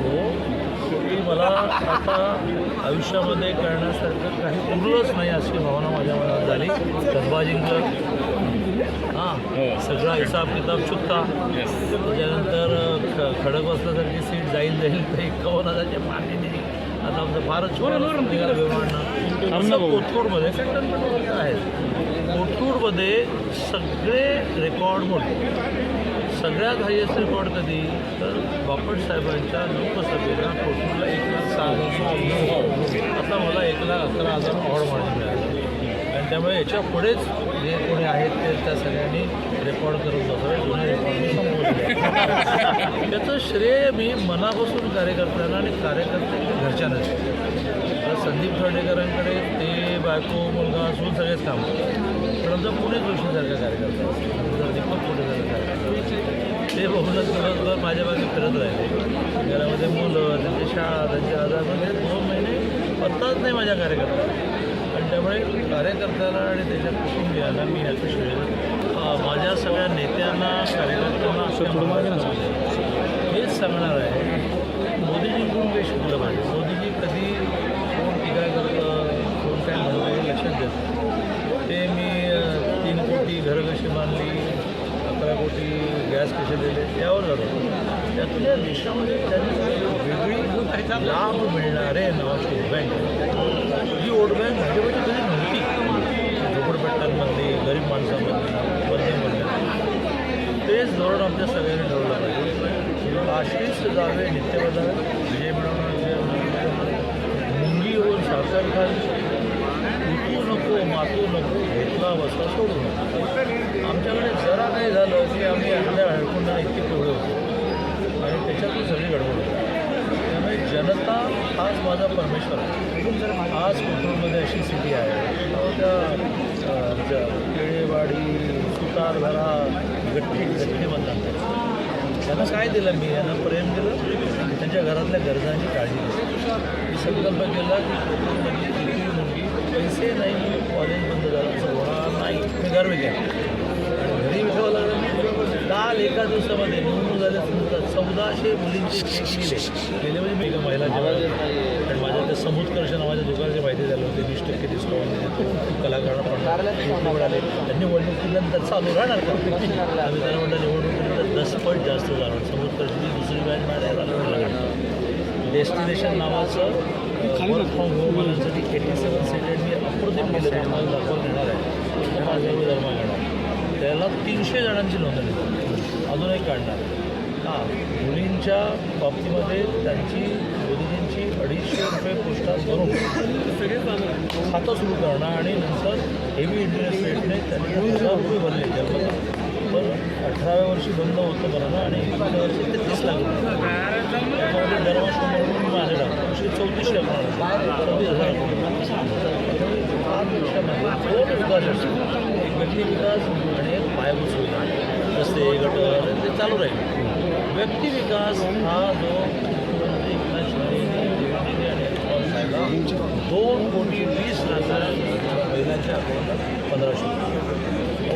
हो. शेवटी मला आता आयुष्यामध्ये करण्यासारखं काही उरलंच नाही अशी भावना माझ्या मनात झाली. कसबा हां हो. सगळा हिसाब किताब चुकता. त्याच्यानंतर खडक बसल्यासारखी सीट जाईल जाईल तर एकावन्न हजारच्या पाणी दिली. आता आमचं फारच छोटं आमचं कोथरूडमध्ये आहेत. कोथरूडमध्ये सगळे रेकॉर्ड मोठे. सगळ्यात हायेस्ट रेकॉर्ड कधी? तर बापट साहेबांच्या लोकसभेला कोथरूडला एक लाख सहा हजार आता मला एक लाख अकरा हजार ऑड मार्जिन मिळाले. आणि त्यामुळे याच्या पुढेच जे कोणी आहेत ते त्या सगळ्यांनी रेकॉर्ड करत जातो जुने रेकॉर्ड त्याचं श्रेय मी मनापासून कार्यकर्त्यांना आणि कार्यकर्त्यांच्या घरच्यांना देतो. संदीप खर्डेकरांकडे ते बायको मुलगा असून सगळेच काम. पण आमचा पुणे जोशीसारखा कार्यकर्ता असतो आमचा दीपक कोटेसारखा कार्यकर्ता ते बघूनच दिवसभर माझ्या मागे फिरत राहिले. घरामध्ये मुलं त्यांची शाळा त्यांचे आजार म्हणजे दोन महिने पत्ताच नाही माझ्या कार्यकर्त्याला. आणि त्यामुळे कार्यकर्त्याला आणि त्याच्या कुटुंबियाला मी याचं. अं, माझ्या सगळ्या नेत्यांना कार्यकर्त्यांना असं हेच सांगणार आहे मोदीजींकडून काही शिकलं पाहिजे? मोदीजी कधी कोण टीका करतं कोण काय म्हणतं हे लक्षात देतं ते मी तीन कोटी घरं कशी बांधली गॅस कसे दिले त्यावर जातो. त्यातून या देशामध्ये त्यांनी वेगळी लाभ मिळणारे नावाची वोट बँक ही वोट बँक भाजपची कधी नव्हती. झोपडपट्ट्यांमधली गरीब माणसांमधली वर्धेमधली तेच धोरण आमच्या सगळ्यांनी ठरवलं पाहिजे. आशिष जावे नित्य बजावे विजय मिळवणार मुंगी होऊन साखर खाल उतू नको मातू नको घेतला बसला सोडू नको. आमच्याकडे जरा काही झालं की आम्ही आपल्या हळकुंडा इतके पिवळे होतो. आणि त्याच्यातून सगळी गडबड होती. त्यामुळे जनता हाच माझा परमेश्वर आहे. आज कोथरूडमध्ये अशी स्थिती आहे. अहो, त्या अ, आमच्या केळेवाडी सुतारधरा गठ्ठी गठ्ठी म्हणतात त्यांना काय दिलं मी? यांना प्रेम दिलं. त्यांच्या घरातल्या गरजांची काळजी घेतली. मी संकल्प केला की कोकणमधली मुलगी पैसे नाही कॉलेज बंद झालं होणार नाही मी गर्व विकला लागलं काल एका दिवसामध्ये निवडणूक झाल्या चौदाशे मुलींचे म्हणजे मी महिला कारण माझ्या त्या समुत्कर्ष नावाच्या दुकानाची माहिती झाली होती वीस टक्के डिस्काउंट कलाकारांना मिळाले त्यांनी निवडणुकीनंतर चालू राहणार आम्ही त्यांना म्हटलं निवडणुकीनंतर दस पट जास्त जाणार समुत्कर्षची दुसरी बॅच मिळाली डेस्टिनेशन नावाचं वर्क फ्रॉम होम मुलांसाठी एटी सेवन सेकंड मी अप्रतिम केलं. दाखवलं मला दाखवून देणार आहे तो माझा धर्म घेणार त्याला तीनशे जणांची नोंदणी अजून एक काढणार. हां मुलींच्या बाबतीमध्ये त्यांची मोदीजींची अडीचशे रुपये पोस्टात भरून खातं सुरू करणं आणि नंतर हेवी इंटरेस्ट रेटने त्यांनी हजार रुपये भरले. जन्मला पण अठराव्या वर्षी बंद होतं भरणं आणि एकोणीसव्या वर्षी ते तीस लाख त्याच्यामध्ये दरवर्षी म्हणून मी टाकतो चौतीसशे चौतीस हजार दोन विकास असतो एक व्यक्ती विकास आणि एक पायाभूत सुविधा रस्ते गटर ते चालू राहील व्यक्ती विकास हा जो एकनाथ शिंदे देवेंद्रजी आणि दोन कोटी वीस लाख महिलांच्या अकाउंटात पंधराशे रुपये.